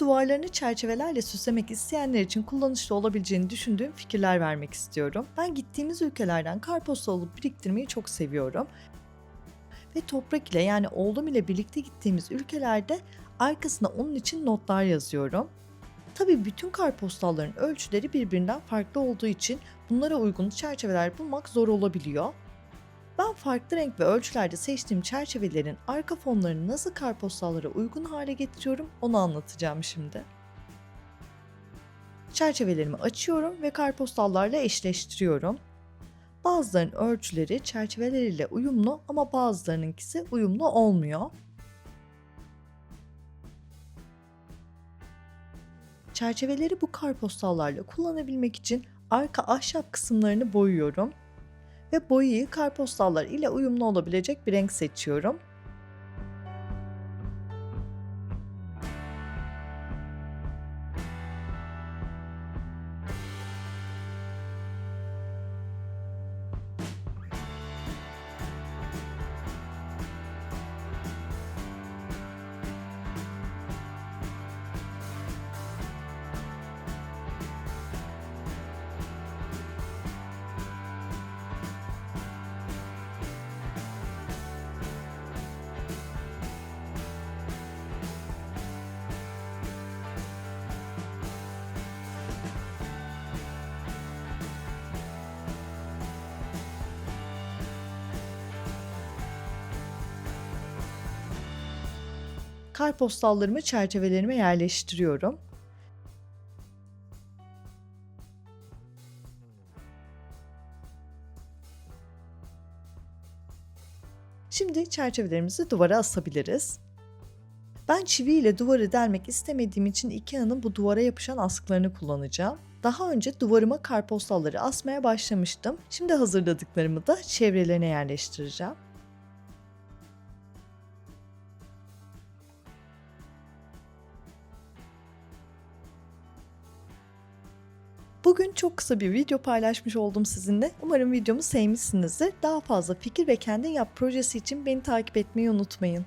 duvarlarını çerçevelerle süslemek isteyenler için kullanışlı olabileceğini düşündüğüm fikirler vermek istiyorum. Ben gittiğimiz ülkelerden kartpostal alıp biriktirmeyi çok seviyorum. Ve toprak ile yani oğlum ile birlikte gittiğimiz ülkelerde arkasına onun için notlar yazıyorum. Tabii bütün kartpostalların ölçüleri birbirinden farklı olduğu için bunlara uygun çerçeveler bulmak zor olabiliyor. Ben farklı renk ve ölçülerde seçtiğim çerçevelerin arka fonlarını nasıl kartpostallara uygun hale getiriyorum onu anlatacağım şimdi. Çerçevelerimi açıyorum ve kartpostallarla eşleştiriyorum. Bazılarının ölçüleri çerçeveleriyle uyumlu ama bazılarınınkisi uyumlu olmuyor. Çerçeveleri bu kartpostallarla kullanabilmek için arka ahşap kısımlarını boyuyorum ve boyayı kartpostallar ile uyumlu olabilecek bir renk seçiyorum. Kartpostallarımı çerçevelerime yerleştiriyorum. Şimdi çerçevelerimizi duvara asabiliriz. Ben çivi ile duvarı delmek istemediğim için Ikea'nın bu duvara yapışan askılarını kullanacağım. Daha önce duvarıma kartpostalları asmaya başlamıştım. Şimdi hazırladıklarımı da çevrelerine yerleştireceğim. Bugün çok kısa bir video paylaşmış oldum sizinle. Umarım videomu sevmişsinizdir. Daha fazla fikir ve kendin yap projesi için beni takip etmeyi unutmayın.